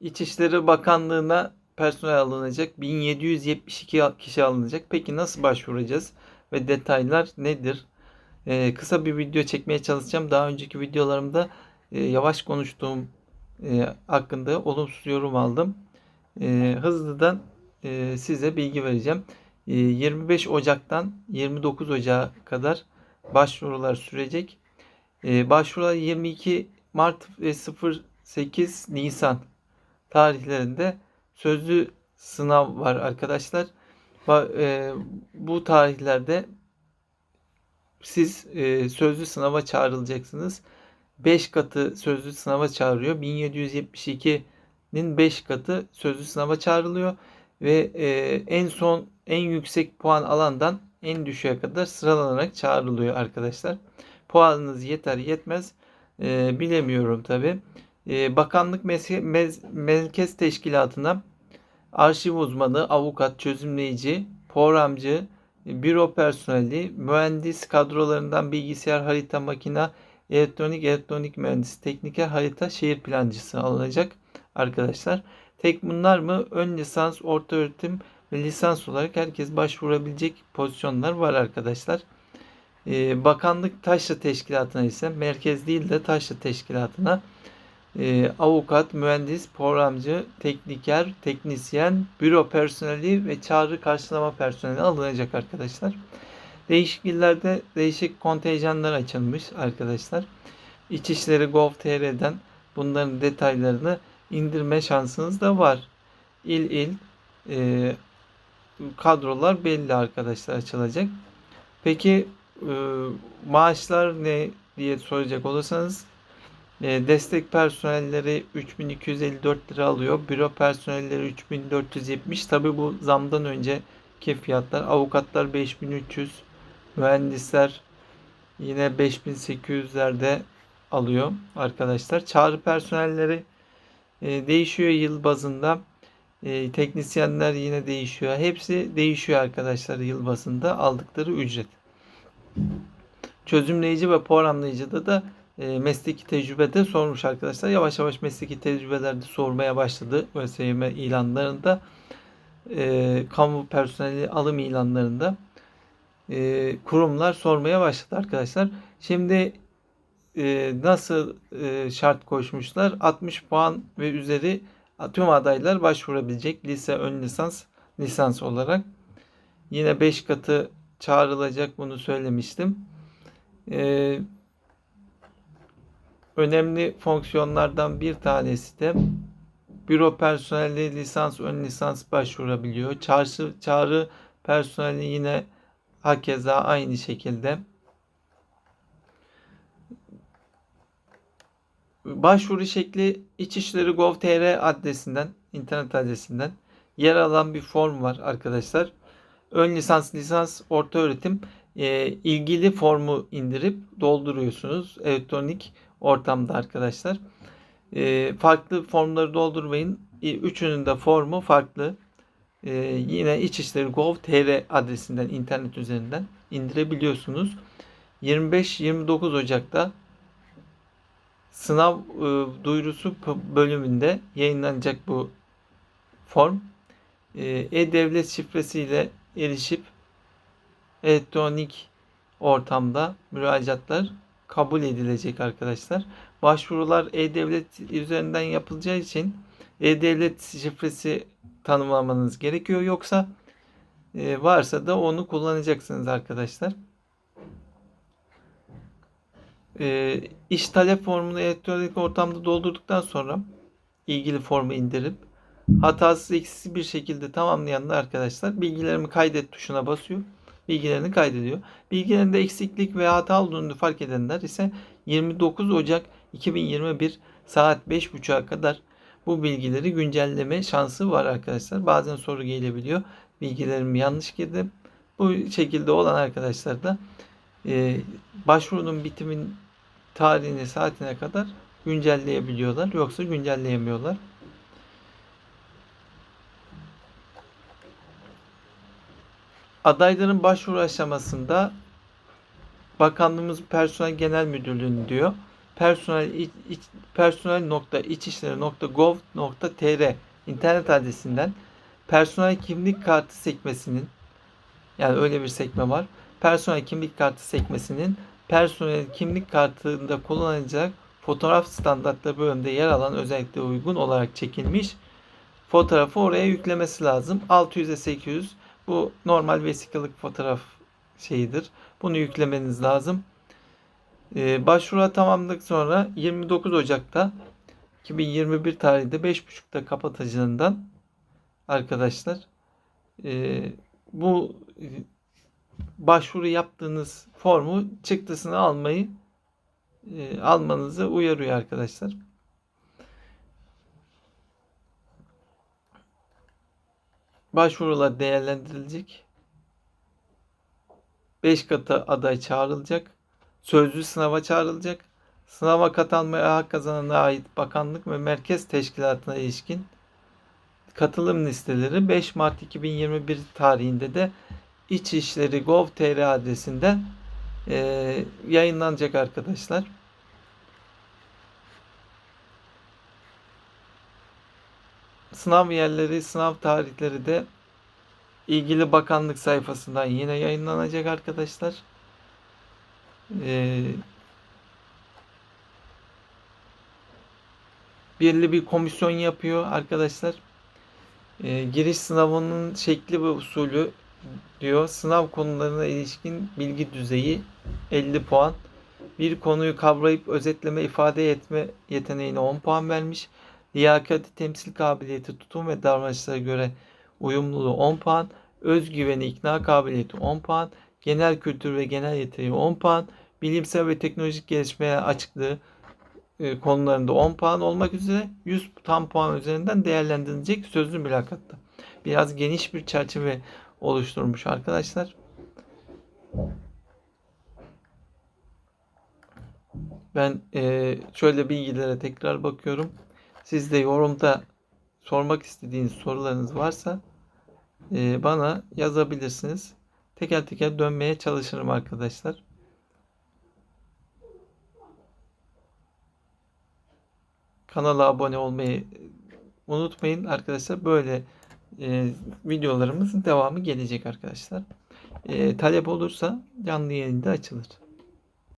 İçişleri Bakanlığı'na personel alınacak. 1772 kişi alınacak. Peki nasıl başvuracağız? Ve detaylar nedir? Ee, kısa bir video çekmeye çalışacağım. Daha önceki videolarımda e, yavaş konuştuğum e, hakkında olumsuz yorum aldım. E, hızlıdan e, size bilgi vereceğim. E, 25 Ocak'tan 29 Ocak'a kadar başvurular sürecek. E, başvurular 22 Mart ve 08 Nisan tarihlerinde sözlü sınav var arkadaşlar. E, bu tarihlerde siz e, sözlü sınava çağrılacaksınız. 5 katı sözlü sınava çağırıyor. 1772'nin 5 katı sözlü sınava çağrılıyor ve e, en son en yüksek puan alandan en düşüğe kadar sıralanarak çağrılıyor arkadaşlar. Puanınız yeter yetmez e, bilemiyorum tabi. E, Bakanlık Merkez Teşkilatı'na arşiv uzmanı, avukat, çözümleyici, programcı, büro personeli, mühendis kadrolarından bilgisayar, harita, makina, elektronik, elektronik mühendisi, tekniker, harita, şehir plancısı alınacak arkadaşlar. Tek bunlar mı? Ön lisans, orta öğretim ve lisans olarak herkes başvurabilecek pozisyonlar var arkadaşlar. Ee, Bakanlık Taşra Teşkilatı'na ise merkez değil de Taşra Teşkilatı'na e, avukat, mühendis, programcı, tekniker, teknisyen, büro personeli ve çağrı karşılama personeli alınacak arkadaşlar. Değişik illerde değişik kontenjanlar açılmış arkadaşlar. İçişleri Gov.tr'den bunların detaylarını indirme şansınız da var. İl il e, kadrolar belli arkadaşlar açılacak. Peki e, maaşlar ne diye soracak olursanız destek personelleri 3254 lira alıyor. Büro personelleri 3470. Tabi bu zamdan önceki fiyatlar. Avukatlar 5300. Mühendisler yine 5800'lerde alıyor arkadaşlar. Çağrı personelleri e, değişiyor yıl bazında. E, teknisyenler yine değişiyor. Hepsi değişiyor arkadaşlar yıl bazında aldıkları ücret. Çözümleyici ve programlayıcıda da e, mesleki tecrübede sormuş arkadaşlar. Yavaş yavaş mesleki tecrübelerde sormaya başladı ÖSYM ilanlarında. E, kamu personeli alım ilanlarında e, kurumlar sormaya başladı arkadaşlar. Şimdi nasıl şart koşmuşlar? 60 puan ve üzeri tüm adaylar başvurabilecek lise ön lisans lisans olarak. Yine 5 katı çağrılacak bunu söylemiştim. Ee, önemli fonksiyonlardan bir tanesi de büro personeli lisans ön lisans başvurabiliyor. Çağrı, çağrı personeli yine hakeza aynı şekilde. Başvuru şekli İçişleri Gov.tr adresinden, internet adresinden yer alan bir form var arkadaşlar. Ön lisans, lisans, orta öğretim e, ilgili formu indirip dolduruyorsunuz elektronik ortamda arkadaşlar. E, farklı formları doldurmayın. Üçünün de formu farklı. E, yine İçişleri Gov.tr adresinden internet üzerinden indirebiliyorsunuz. 25-29 Ocak'ta sınav e, duyurusu bölümünde yayınlanacak bu form. E, E-Devlet şifresiyle erişip elektronik ortamda müracaatlar kabul edilecek arkadaşlar. Başvurular E-Devlet üzerinden yapılacağı için E-Devlet şifresi tanımlamanız gerekiyor. Yoksa e, varsa da onu kullanacaksınız arkadaşlar. E, iş talep formunu elektronik ortamda doldurduktan sonra ilgili formu indirip hatasız eksiksiz bir şekilde tamamlayanlar arkadaşlar bilgilerimi kaydet tuşuna basıyor. Bilgilerini kaydediyor. Bilgilerinde eksiklik veya hata olduğunu fark edenler ise 29 Ocak 2021 saat 5.30'a kadar bu bilgileri güncelleme şansı var arkadaşlar. Bazen soru gelebiliyor. Bilgilerim yanlış girdim. Bu şekilde olan arkadaşlar da e, başvurunun bitimin tarihine saatine kadar güncelleyebiliyorlar. Yoksa güncelleyemiyorlar. Adayların başvuru aşamasında Bakanlığımız Personel Genel Müdürlüğü'nün diyor. personel iç, iç, personel.içişleri.gov.tr internet adresinden personel kimlik kartı sekmesinin yani öyle bir sekme var. Personel kimlik kartı sekmesinin personel kimlik kartında kullanılacak fotoğraf standartları bölümünde yer alan özelliklere uygun olarak çekilmiş fotoğrafı oraya yüklemesi lazım. 600'e 800 bu normal vesikalık fotoğraf şeyidir. Bunu yüklemeniz lazım. Ee, başvuru tamamladık sonra 29 Ocak'ta 2021 tarihinde 5.30'da kapatacağından arkadaşlar e, bu e, başvuru yaptığınız formu çıktısını almayı e, almanızı uyarıyor arkadaşlar. Başvurular değerlendirilecek. 5 katı aday çağrılacak. Sözlü sınava çağrılacak. Sınava katılmaya hak kazanana ait bakanlık ve merkez teşkilatına ilişkin katılım listeleri 5 Mart 2021 tarihinde de İçişleri Gov.tr adresinden e, yayınlanacak arkadaşlar. Sınav yerleri, sınav tarihleri de ilgili bakanlık sayfasından yine yayınlanacak arkadaşlar. Ee, belirli bir komisyon yapıyor arkadaşlar. Ee, giriş sınavının şekli ve usulü diyor. Sınav konularına ilişkin bilgi düzeyi 50 puan. Bir konuyu kavrayıp özetleme, ifade etme yeteneğine 10 puan vermiş. Liyakati, temsil kabiliyeti, tutum ve davranışlara göre uyumluluğu 10 puan. Özgüveni, ikna kabiliyeti 10 puan. Genel kültür ve genel yeteneği 10 puan. Bilimsel ve teknolojik gelişmeye açıklığı e, konularında 10 puan olmak üzere 100 tam puan üzerinden değerlendirilecek sözlü mülakatta. Biraz geniş bir çerçeve oluşturmuş arkadaşlar. Ben e, şöyle bilgilere tekrar bakıyorum. Siz de yorumda sormak istediğiniz sorularınız varsa e, bana yazabilirsiniz. Teker teker dönmeye çalışırım arkadaşlar. Kanala abone olmayı unutmayın arkadaşlar. Böyle e, videolarımızın devamı gelecek arkadaşlar. E, talep olursa canlı yayında açılır.